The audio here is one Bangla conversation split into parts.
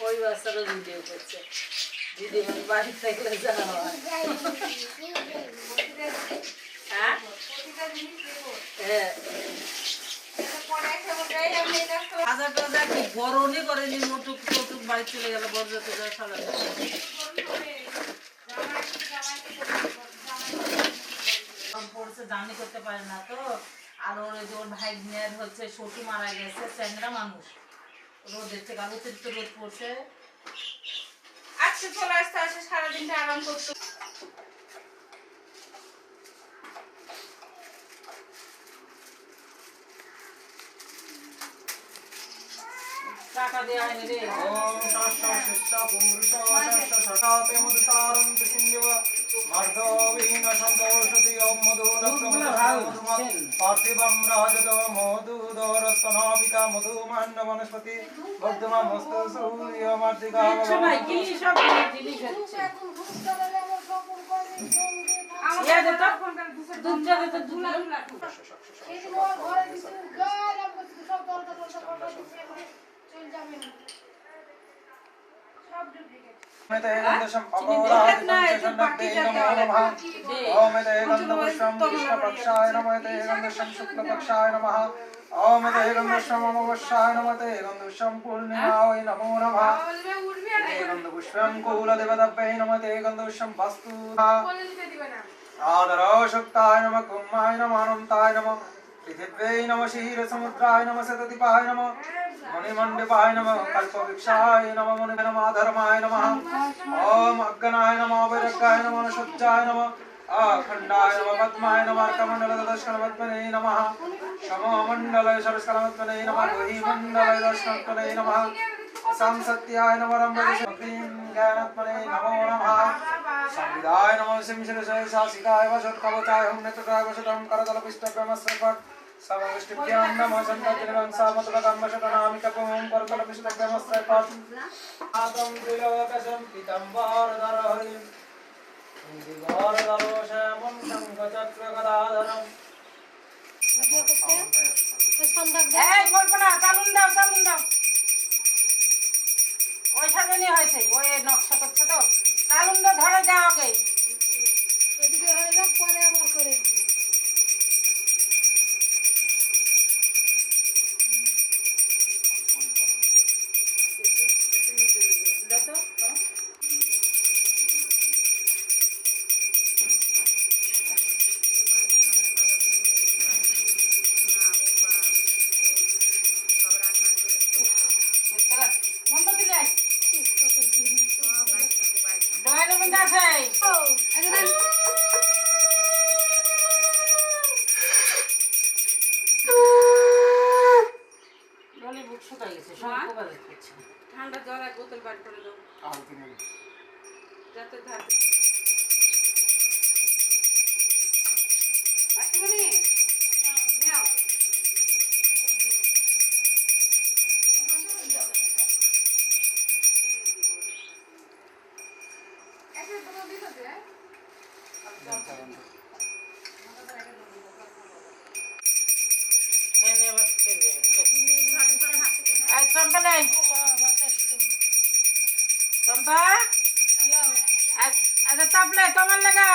ওই ভিডিও করছে। বাড়ি হয়? হ্যাঁ। বাড়ি চলে পড়ছে জার্নি করতে পারে না তো। আর ওর ভাই হচ্ছে শ্বশুর মারা গেছে, চ্যাংরা মানুষ। রোদের থেকে অতিরিক্ত রোদ পড়ছে আজকে চলে আসতে আসে সারাদিনটা আরাম করতে টাকা দেওয়া হয়নি রে ওম শাস্ত্র শিষ্য পুরুষ শাস্ত্র সকাতে মধুসারম ওম মধু পার্থিবম রাজত মধুদরস্তনাবিতা মধুমান্য বনস্পতি বর্ধমা মস্ত সূর্য মার্দিকা কিচ্ছু নাই কি সব জিনিস হচ্ছে দে তো দুধ দুধ नमः ते गन्धपुष्पं शुक्लपक्षाय नमः ओम ते गन्धपुष्पं अमावस्याय नमः ते गन्धपुष्पं पूर्णिमाय नमो नमः ते गन्धपुष्पं कुलदेवताभ्यै नमः ते गन्धपुष्पं वस्तु आदरो शुक्ताय नमः कुम्माय नमः अनन्ताय नमः पृथिव्यै नमः क्षीरसमुद्राय नमः सततिपाय नमः मणिमण्डपाय नमः कल्पवृक्षाय नमः मुनिगणमाधर्माय नमः ॐ अग्गनाय नमः वैरग्गाय नमः शुद्धाय नमः अखण्डाय नमः पद्माय नमः अर्कमण्डलदर्शनपद्मने नमः शममण्डलय सरस्कलपद्मने नमः गुहिमण्डलय दर्शनपद्मने नमः संसत्याय नमः रम्भदशक्तिं ज्ञानात्मने नमो नमः संविदाय नमः सिंहशिरसय शासिकाय वशत्कवचाय हुं नेत्रकाय वशतं करतलपिष्टभ्यमस्रपट् समविष्टिभ्यां नमः सन्ततिर्वंसामतुलकम्बशतनामि तपों करतलपिष्टभ्यमस्रपट् आतं त्रिलोकसम्पितं वारधरहरिं दिवारदरोषमं शङ्खचक्रगदाधरम् এই কল্পনা চালুন দাও চালুন দাও ওই সাজানি হয়েছে ওই নকশা করছে তো চালুন ধরে দাও আগে। ঠান্ডা জল এক বোতল বার করে দাও। যাতে ধার একটুখানি নাও। আচ্ছা তাপলে তোমার লাগা।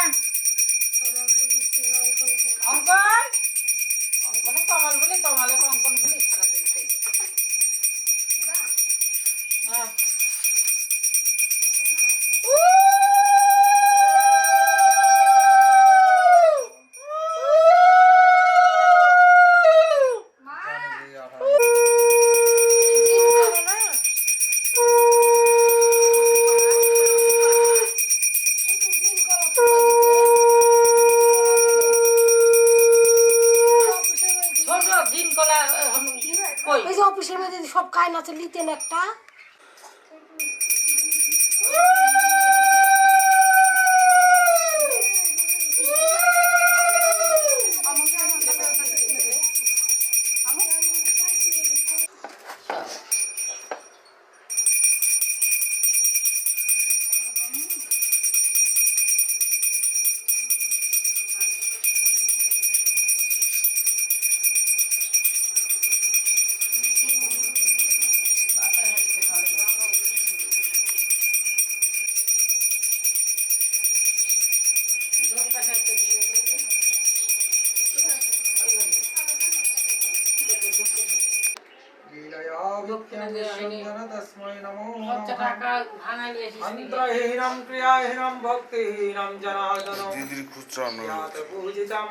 অঙ্কন অঙ্কনে কমল বলি কমলে অঙ্কন বলি সারা দিন হ্যাঁ। ওই যে অফিসের মধ্যে সব কায়না আছে লিতেন একটা। দক্ষিণা দেওয়া হয়নি হচ্ছে টাকা ভাঙাই নিয়ে অন্তহীনম ক্রিয়াহীনম ভক্তিহীনম জনার্দন। দিদির খুচরা অনুরোধ। পূজিতাম